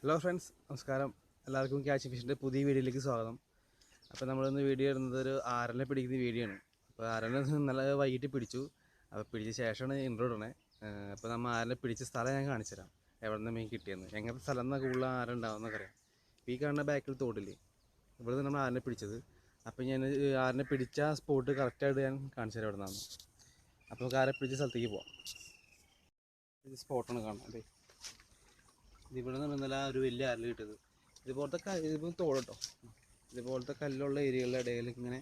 Hello friends നമസ്കാരം. എല്ലാവർക്കും catch ഫിഷിന്റെ പുതിയ വീഡിയോയിലേക്ക് സ്വാഗതം. അപ്പോൾ നമ്മളിന്ന് വീഡിയോ ഇടുന്നത് ഒരു ആരനെ പിടിക്കുന്ന വീഡിയോ ആണ്. അപ്പോൾ ആരനെ നല്ല വൈകിട്ട് പിടിച്ചു. അപ്പോൾ പിടിച്ച ശേഷമാണ് ഇൻട്രോ ഇടണേ. അപ്പോൾ നമ്മൾ ആരനെ പിടിച്ച സ്ഥലം ഞാൻ കാണിച്ചുതരാം. എവിടെ നിന്ന് മീൻ കിട്ടിയെന്ന്. എങ്ങനത്തെ സ്ഥലം എന്നാൽ കൂടുതൽ ആരുണ്ടാവുമെന്നൊക്കെ അറിയാം അപ്പോൾ ഈ കാണുന്ന ബാക്കിൽ തോടില്ലേ? ഇവിടെ നമ്മൾ ആരനെ പിടിച്ചത്. അപ്പോൾ ഞാൻ ആരനെ പിടിച്ച സ്പോട്ട് കറക്റ്റായിട്ട് ഞാൻ കാണിച്ചു തരാം ഇവിടെ നിന്നാണ് അപ്പോൾ നമുക്ക് ആരെ പിടിച്ച സ്ഥലത്തേക്ക് പോവാം. ഇത് സ്പോട്ടാണ് കാണാം അതെ ഇവിടെ നിന്ന് ഇന്നലെ ഒരു വലിയ അരൽ കിട്ടിയത്. ഇതുപോലത്തെ ഇതിപ്പോൾ തോടട്ടോ ഇതുപോലത്തെ കല്ലുള്ള ഏരിയകളുടെ ഇടയിൽ ഇങ്ങനെ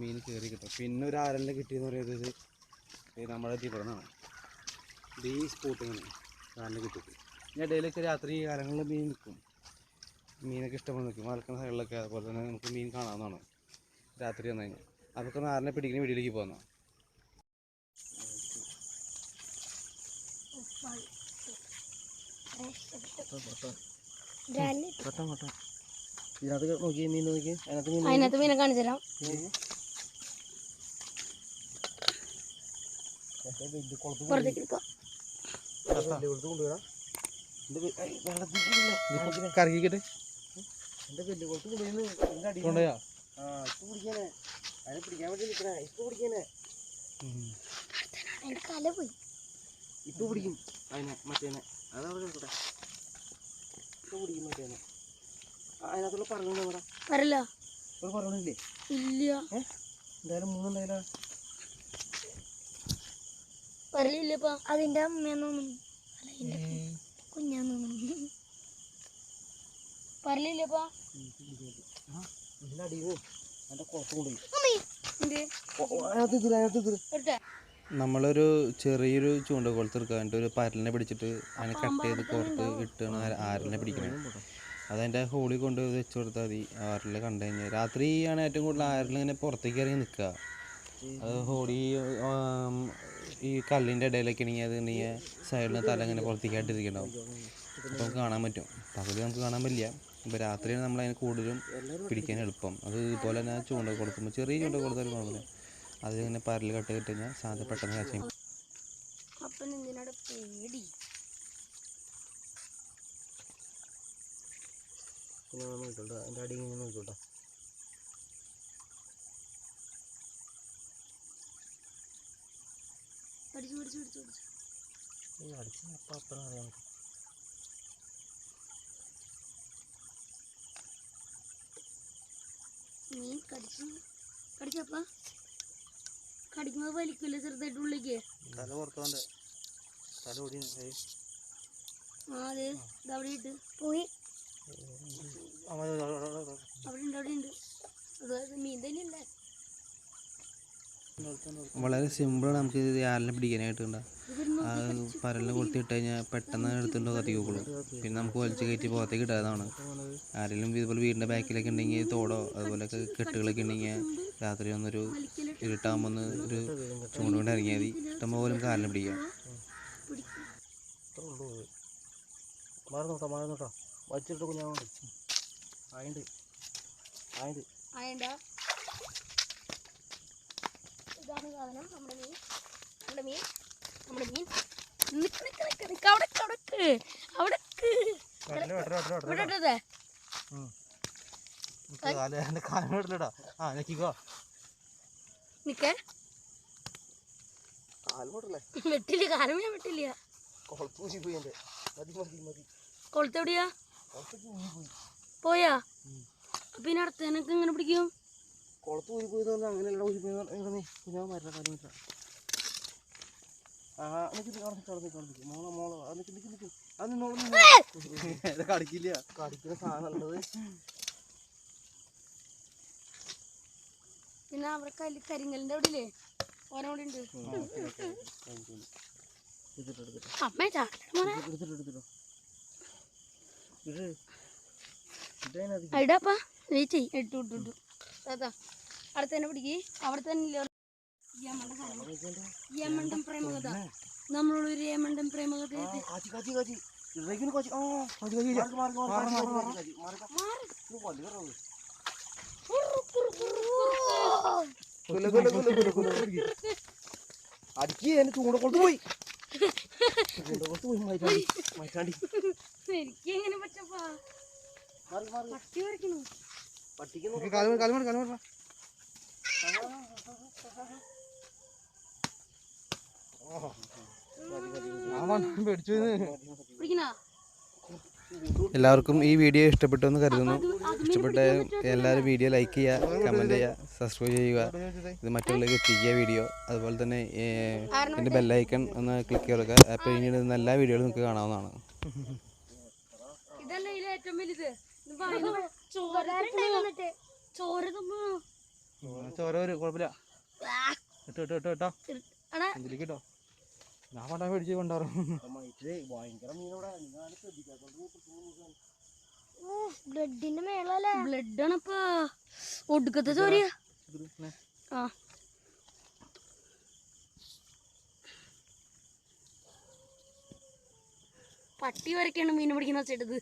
മീൻ കയറി കിട്ടും. പിന്നെ ഒരു അരലിന് കിട്ടിയെന്ന് പറയുന്നത് നമ്മുടെ ഇവിടെ നിന്നാണ് ഇത് ഈ സ്പോട്ട് ഇങ്ങനെ ആരലിനെ കിട്ടിയത്. ഇനി ഇടയിലൊക്കെ രാത്രി കാലങ്ങളിൽ മീൻ നിൽക്കും. മീനൊക്കെ ഇഷ്ടപ്പെട്ട് നിൽക്കും. വളർക്കുന്ന സൈഡിലൊക്കെ അതുപോലെ തന്നെ നമുക്ക് മീൻ കാണാവുന്നതാണ്. രാത്രി വന്നു കഴിഞ്ഞാൽ. അതൊക്കെ ആരനെ പിടിക്കുന്ന വീട്ടിലേക്ക് പോകുന്ന ആ ഇപ്പൊ പിടിക്കാൻ വേണ്ടി ഇപ്പൊ പോയി ഇപ്പൊ പിടിക്കും അതിനെ മറ്റേനെ അതിനകത്തുള്ള പറഞ്ഞു വരല്ല ഒരു പറഞ്ഞില്ലേ ഇല്ല. എന്തായാലും മൂന്നുണ്ടായാലും വരലില്ലപ്പാ അതിന്റെ അമ്മയെന്ന് തോന്നുന്നു. അല്ല അതിന്റെ കുഞ്ഞാന്ന് തോന്നുന്നു. വരലില്ലപ്പാ ഇതിന്റെ അടിയിൽ അതിന്റെ കുളത്ത് അമ്മേ എന്ത് ഓ, ഓ, അതിനകത്ത് നമ്മളൊരു ചെറിയൊരു ചൂണ്ട കൊളുത്ത് എടുക്കാണ്ട് ഒരു പരലിനെ പിടിച്ചിട്ട് അതിനെ കട്ട് ചെയ്ത് കോർത്ത് ഇട്ടാണ് ആരലിനെ പിടിക്കുന്നത് അതതിന്റെ ഹോളി കൊണ്ട് വെച്ച് കൊടുത്താൽ മതി. ആറിൽ കണ്ടു കഴിഞ്ഞാൽ രാത്രിയാണ് ഏറ്റവും കൂടുതൽ ആറിൽ ഇങ്ങനെ പുറത്തേക്ക് ഇറങ്ങി നിൽക്കുക അത് ഹോളി ഈ കല്ലിന്റെ ഇടയിലൊക്കെ ഇണങ്ങി അത് ഇണങ്ങിയ സൈഡിൽ തല ഇങ്ങനെ പുറത്തേക്കായിട്ട് ഇരിക്കണ്ടാവും അപ്പോൾ നമുക്ക് കാണാൻ പറ്റും. പകൽ നമുക്ക് കാണാൻ പറ്റില്ല. ഇപ്പോൾ രാത്രിയാണ് നമ്മൾ കൂടുതലും പിടിക്കാൻ എളുപ്പം. അത് ഇതുപോലെ തന്നെ ചൂണ്ട കൊടുക്കുമ്പോൾ ചെറിയ ചൂണ്ട കൊടുത്താലും കുഴപ്പമില്ല. അത് ഇങ്ങനെ പരൽ കട്ട് കിട്ടി കഴിഞ്ഞാൽ സാധനം പെട്ടെന്ന് കാച്ചു പേടി? പിന്നെ അടിച്ച് അപ്പം അറിയാൻ പറ്റും മീൻ കടിച്ചു കടിച്ചപ്പാ? കടിക്കുമ്പോൾ വലിക്കില്ല ചെറുതായിട്ട് ഉള്ളിക്ക്? തല പുറത്തോണ്ട് തല ഓടി അവിടെ ഇട്ട്. പോയി. അവിടെ ഉണ്ട് ഉണ്ട്. വളരെ സിമ്പിളാണ് നമുക്ക് ഇത് ആലിനെ പിടിക്കാനായിട്ട് ഉണ്ടാകും പരലിനെ കൊളുത്തി ഇട്ട് കഴിഞ്ഞാൽ പെട്ടെന്ന് എടുത്തുകൊണ്ട് കത്തിക്കോളും പിന്നെ നമുക്ക് വലിച്ചു കയറ്റി പുറത്തേക്ക് ഇടാതാണ്. ആരെങ്കിലും ഇതുപോലെ വീടിന്റെ ബാക്കിലൊക്കെ ഉണ്ടെങ്കിൽ തോടോ അതുപോലെ കെട്ടുകളൊക്കെ ഉണ്ടെങ്കിൽ രാത്രി ഒന്നൊരു ഇരുട്ടാകുമ്പോൾ ഒന്ന് ഒരു ചൂണ്ട കൊണ്ട് ഇറങ്ങിയാൽ മതി. ഇഷ്ടം പോലും കാലിന് പിടിക്കാം. ഇത്ര ഉള്ളൂ അത് മാറി നോട്ടോ മാറി നോട്ടോ വച്ചിട്ട് കുഞ്ഞാവുണ്ട് ആയിണ്ട്. ആയിണ്ട്. ആയണ്ട? ഇതാണ് സാധനം. നമ്മുടെ മീൻ. നമ്മുടെ മീൻ. നമ്മുടെ മീൻ. നിക്ക് നിക്ക് നിക്ക് നിക്ക്. അവിടെ വെട്ടൽ വെട്ടൽ ഇവിടെ ഇട്ടതേ കാൽ എന്റെ ആ ഞെക്കിക്കോ നിക്കേ. വെട്ടല്ലേ വെട്ടില്ല കാലം വെട്ടില്ല. കൊളുത്തെവിടെയാ പോയി പോയാ. പിന്നെ അടുത്തതിനൊക്കെ എങ്ങനെ പിടിക്കും? കുളത്ത് ഊരി പോയി അങ്ങനെയല്ല ഊരി പോയി ഇവിടെ നീ കുഞ്ഞാവ് മരണ കാര്യം വെച്ചാ ആ അവിടെ നിൽക്കി അവിടെ നിൽക്കി മോളെ മോളെ നിൽക്കി നിൽക്കി നിൽക്കി അത് നിന്നോളൂ കടിക്കില്ല കടിക്കുന്ന സാധനം ഉള്ളത് പിന്നെ അവിടെ കല്ല് കരിങ്ങലിന്റെ അവിടെ ഇല്ലേ ഓനോടെ ഉണ്ട് അമ്മേ ഇടാപ്പാ വെയിറ്റ് ചെയ്. ഇട്ടു ഇട്ടു ഇട്ടു. താത്താ അവിടെ തന്നെ പിടിക്ക്. അവിടെ തന്നെ ഇല്ലേ? യമണ്ട പ്രേമകഥ. പ്രേമകഥ കാച്ചി ആ കാച്ചി കാച്ചി മാറി. അടിക്ക് എന്നെ ചൂടക്കൊടുത്ത് പോയി. ചൂടക്കൊടുത്ത് പോയി മൈറ്റാണ്ടി മൈറ്റാണ്ടി പട്ടിക്ക് നോക്ക്. കാലുമ കാലുമ കാലുമ പേടിച്ചു പിടിക്കണ? എല്ലാവർക്കും ഈ വീഡിയോ ഇഷ്ടപ്പെട്ടു എന്ന് കരുതുന്നു. ഇഷ്ടപ്പെട്ട എല്ലാവരും വീഡിയോ ലൈക്ക് ചെയ്യുക കമന്റ് ചെയ്യുക സബ്സ്ക്രൈബ് ചെയ്യുക. ഇത് മറ്റുള്ളവർക്ക് എത്തിക്കുക വീഡിയോ. അതുപോലെ തന്നെ എന്റെ ബെല്ലൈക്കൺ ഒന്ന് ക്ലിക്ക് ചെയ്യുക അപ്പോൾ ഇനി ഇടുന്ന എല്ലാ വീഡിയോകളും നിങ്ങൾക്ക് കാണാവുന്നതാണ്. ചോര ഒരു കുഴപ്പമില്ല. കേട്ടോ കേട്ടോ കേട്ടോ ഇട്ടോ ഇട്ടോ എടാ ഇതിലേക്ക് ഇട്ടോ ഞാൻ പണ്ടാ മേടിച്ച് കൊണ്ടാറും ഭയങ്കര മീനോടാ. ബ്ലഡിന്റെ മേളല്ലേ? ഒടുക്കത്തെ ആ. പട്ടി വരക്കാണ് മീൻ പിടിക്കുന്ന വെച്ചിട്ടത്.